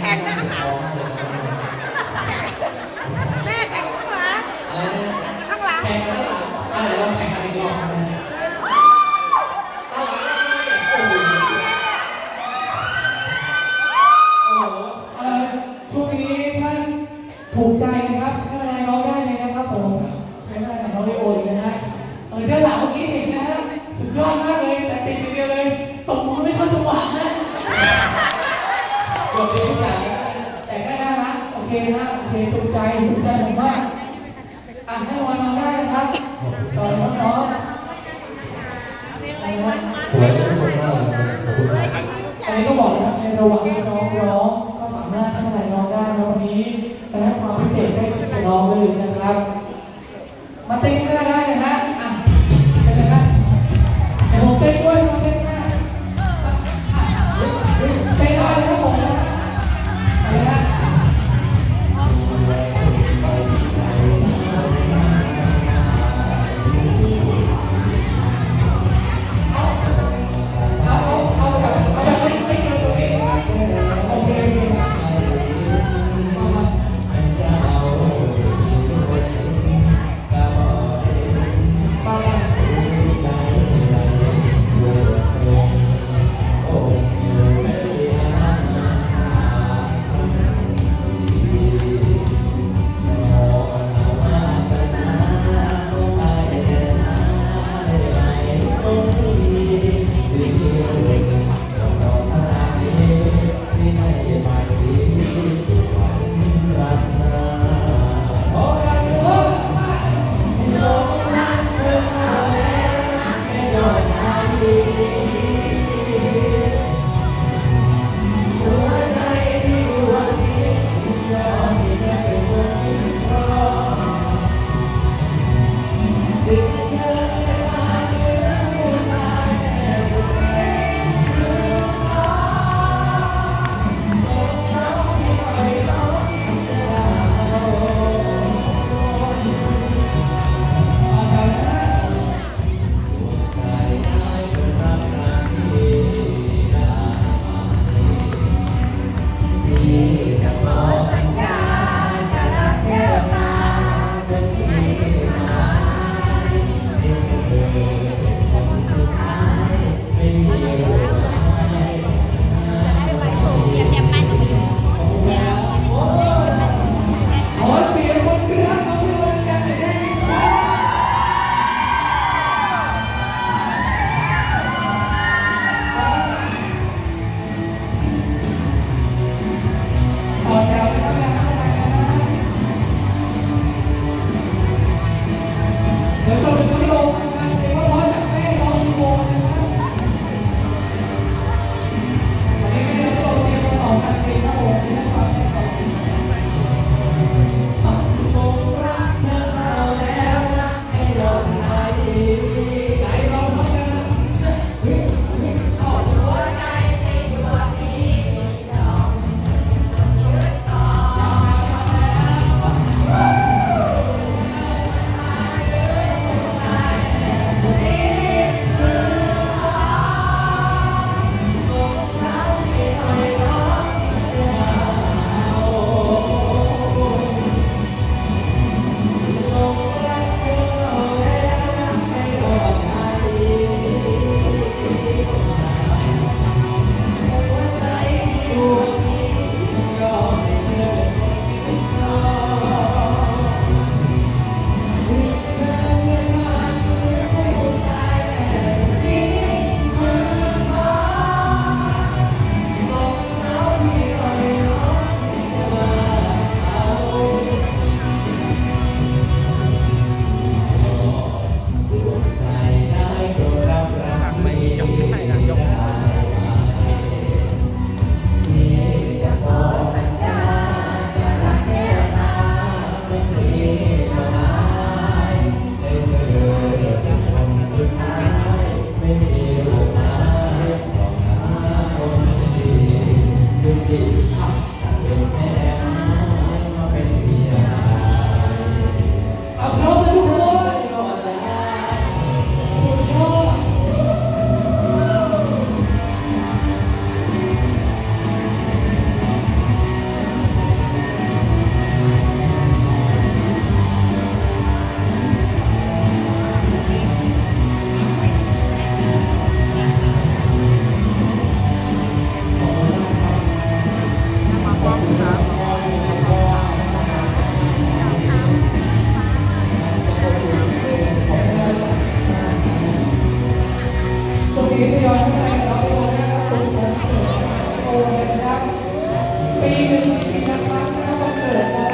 แท็ก ดอย่างแต่ก็ได้นะโอเคนะโอเคถูกใจถูกใจผมมากอะให้รางวัลมาได้นะครับต่อน้องๆสวยทุกคนมากขอบคุณครับอันนี้ก็บอกนะในระหว่างน้องร้องก็สามารถทำอะไรน้องได้นะวันนี้ไปให้ความพิเศษให้ชิดน้องด้วยนะครับมาเจ๊ Deus. ปีหนึ่งทีนักรักนะครับวันเกิด